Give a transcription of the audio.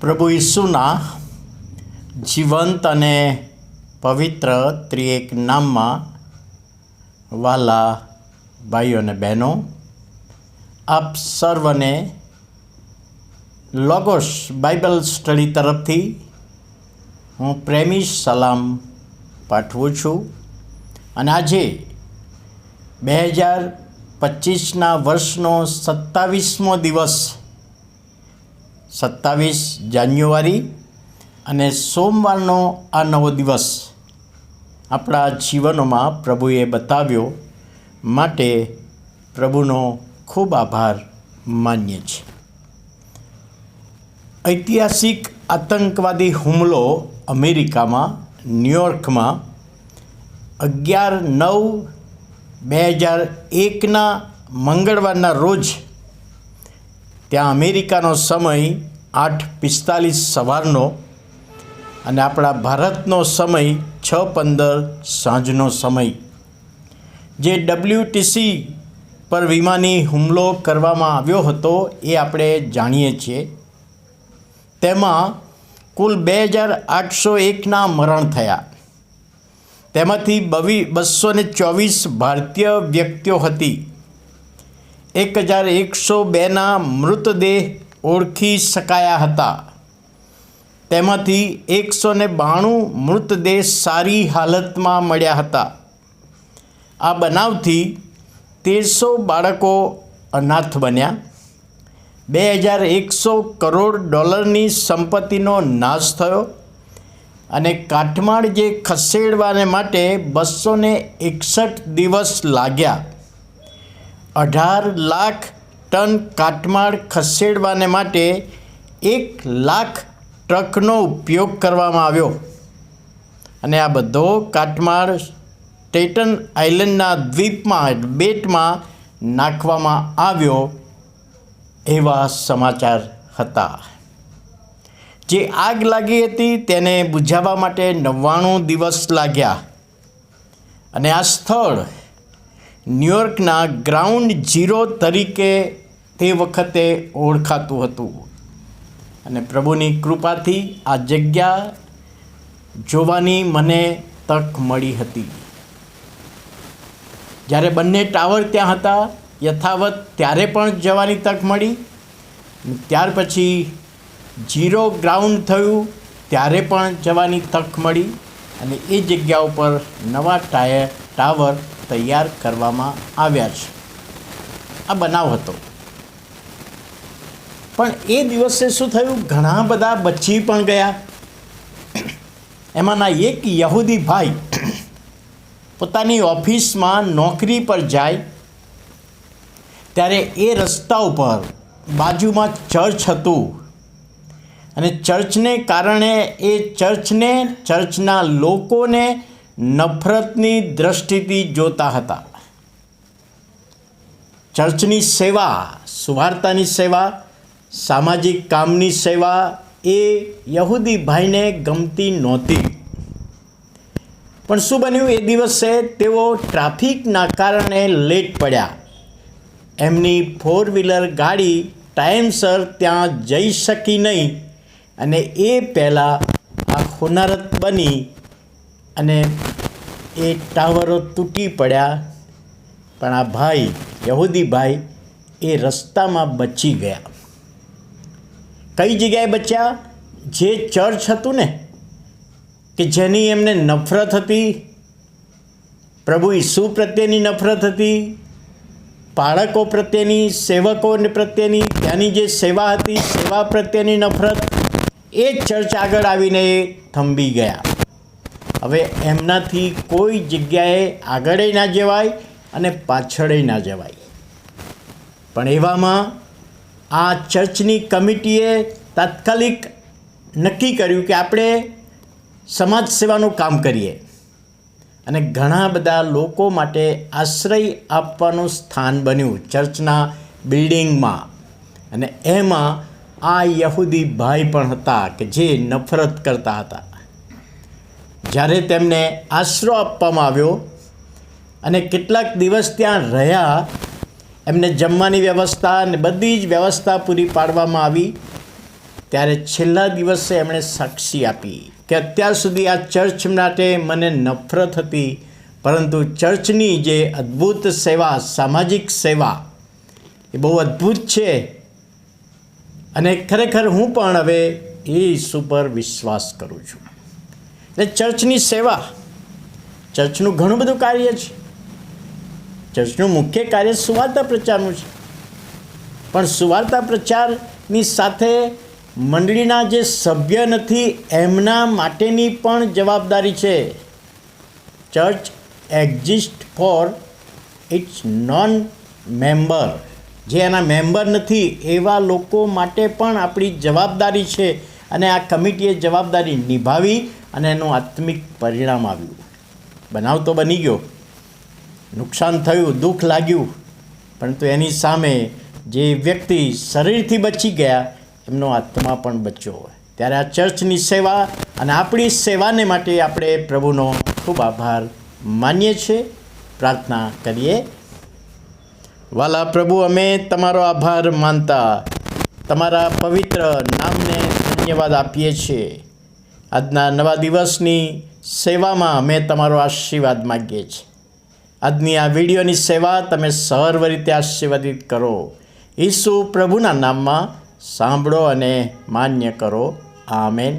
પ્રભુ ઈસુના જીવંત અને પવિત્ર ત્રિએક નામમાં વાલા ભાઈઓ અને બહેનો, આપ સર્વને લોગોસ બાઇબલ સ્ટડી તરફથી હું પ્રેમી સલામ પાઠવું છું. અને આજે બે હજાર પચીસના વર્ષનો સત્તાવીસમો દિવસ સત્તાવીસ જાન્યુઆરી અને સોમવારનો આ નવો દિવસ આપણા જીવનોમાં પ્રભુએ બતાવ્યો માટે પ્રભુનો ખૂબ આભાર માન્ય છે ઐતિહાસિક આતંકવાદી હુમલો અમેરિકામાં, ન્યુયોર્કમાં અગિયાર નવ બે હજાર એકના મંગળવારના રોજ ત્યાં અમેરિકાનો સમય આઠ પિસ્તાલીસ સવારનો અને આપણા ભારતનો સમય છ પંદર સાંજનો સમય. જે ડબલ્યુટીસી પર વિમાની હુમલો કરવામાં આવ્યો હતો એ આપણે જાણીએ છીએ. તેમાં કુલ બે હજાર આઠસો એકના મરણ થયા. તેમાંથી બવી બસો ચોવીસ ભારતીય વ્યક્તિઓ હતી. એક હજાર એકસો બેના મૃતદેહ ઓળખી શકાયા હતા. તેમાંથી એકસો ને બાણું મૃતદેહ સારી હાલતમાં મળ્યા હતા. આ બનાવથી તેરસો બાળકો અનાથ બન્યા. બે હજાર એકસો કરોડ ડોલરની સંપત્તિનો નાશ થયો અને કાટમાળ જે ખસેડવાને માટે બસો એકસઠ દિવસ લાગ્યા. અઢાર લાખ ટન કાટમાળ ખસેડવાને માટે એક લાખ ટ્રકનો ઉપયોગ કરવામાં આવ્યો. અને આ બધો કાટમાળ સ્ટેટન આઇલેન્ડના દ્વીપમાં, બેટમાં નાખવામાં આવ્યો એવા સમાચાર હતા. જે આગ લાગી હતી તેને બુઝાવવા માટે નવ્વાણું દિવસ લાગ્યા. અને આ સ્થળ ન્યુયોર્કના ગ્રાઉન્ડ ઝીરો તરીકે તે વખતે ઓળખાતું હતું. અને પ્રભુની કૃપાથી આ જગ્યા જોવાની મને તક મળી હતી. જ્યારે બંને ટાવર ત્યાં હતા, યથાવત ત્યારે પણ જવાની તક મળી. ત્યાર પછી ઝીરો ગ્રાઉન્ડ થયું, ત્યારે પણ જવાની તક મળી. અને એ જગ્યા ઉપર નવા ટાયર, ટાવર તૈયાર કરવામાં આવ્યા છે. આ બનાવ હતો. પણ એ દિવસે શું થયું? ઘણા બધા બચી પણ ગયા. એમાંના એક યહૂદી ભાઈ પોતાની ઓફિસમાં નોકરી પર જાય. ત્યારે એ રસ્તા ઉપર બાજુમાં ચર્ચ હતું. અને ચર્ચને કારણે એ ચર્ચને, ચર્ચના લોકોને નફરતની દ્રષ્ટિથી જોતા હતા. ચર્ચની સેવા, સુવાર્તાની સેવા, સામાજિક કામની સેવા એ યહૂદી ભાઈને ગમતી નહોતી. પણ શું બન્યું? એ દિવસે તેઓ ટ્રાફિકના કારણે લેટ પડ્યા. એમની ફોર વ્હીલર ગાડી ટાઈમસર ત્યાં જઈ શકી નહીં અને એ પહેલાં આ હોનારત બની અને એ ટાવરો તૂટી પડ્યા. પણ આ ભાઈ, યહૂદી ભાઈ, એ રસ્તામાં બચી ગયા. કઈ જગ્યાએ બચ્યા? જે ચર્ચ હતું ને, કે જેની એમને નફરત હતી. પ્રભુ ઈસુ પ્રત્યેની નફરત હતી. બાળકો પ્રત્યેની સેવકો પ્રત્યેની, ત્યાંની જે સેવા હતી, સેવા પ્રત્યેની નફરત, એ ચર્ચ આગળ આવીને એ થંભી ગયા. હવે એમનાથી કોઈ જગ્યાએ આગળ ના જવાય અને પાછળ ના જવાય. પણ એવામાં આ ચર્ચની કમિટીએ તાત્કાલિક નક્કી કર્યું કે આપણે સમાજ સેવાનું કામ કરીએ અને ઘણા બધા લોકો માટે આશ્રય આપવાનું સ્થાન બન્યું ચર્ચના બિલ્ડિંગમાં. અને એમાં આ યહૂદી ભાઈ પણ હતા કે જે નફરત કરતા હતા. જ્યારે તેમને આશરો આપવામાં આવ્યો અને કેટલાક દિવસ ત્યાં રહ્યા, એમને જમવાની વ્યવસ્થા અને બધી જ વ્યવસ્થા પૂરી પાડવામાં આવી. ત્યારે છેલ્લા દિવસે એમણે સાક્ષી આપી કે અત્યાર સુધી આ ચર્ચ માટે મને નફરત હતી, પરંતુ ચર્ચની જે અદ્ભુત સેવા, સામાજિક સેવા, એ બહુ અદ્ભુત છે. અને ખરેખર હું પણ હવે એ ઈસુ પર વિશ્વાસ કરું છું. એટલે ચર્ચની સેવા. ચર્ચનું ઘણું બધું કાર્ય છે. ચર્ચનું મુખ્ય કાર્ય સુવાર્તા પ્રચારનું છે. પણ સુવાર્તા પ્રચારની સાથે મંડળીના જે સભ્ય નથી, એમના માટેની પણ જવાબદારી છે. Church exist for its non member જે એના મેમ્બર નથી, એવા લોકો માટે પણ આપણી જવાબદારી છે. અને આ કમિટીએ જવાબદારી નિભાવી અને એનું આત્મિક પરિણામ આવ્યું. બનાવ તો બની ગયો. નુકસાન થયું, દુઃખ લાગ્યું, પરંતુ એની સામે જે વ્યક્તિ શરીરથી બચી ગયા, એમનો આત્મા પણ બચ્યો હોય. ત્યારે આ ચર્ચની સેવા અને આપણી સેવાને માટે આપણે પ્રભુનો ખૂબ આભાર માનીએ છીએ. પ્રાર્થના કરીએ. વાલા પ્રભુ, અમે તમારો આભાર માનતા, તમારા પવિત્ર નામને ધન્યવાદ આપીએ છીએ. આજના નવા દિવસની સેવામાં અમે તમારો આશીર્વાદ માગીએ છીએ. આજની આ વિડીયોની સેવા તમે સર્વ રીતે આશીર્વાદિત કરો. ઈસુ પ્રભુના નામમાં સાંભળો અને માન્ય કરો. આમેન.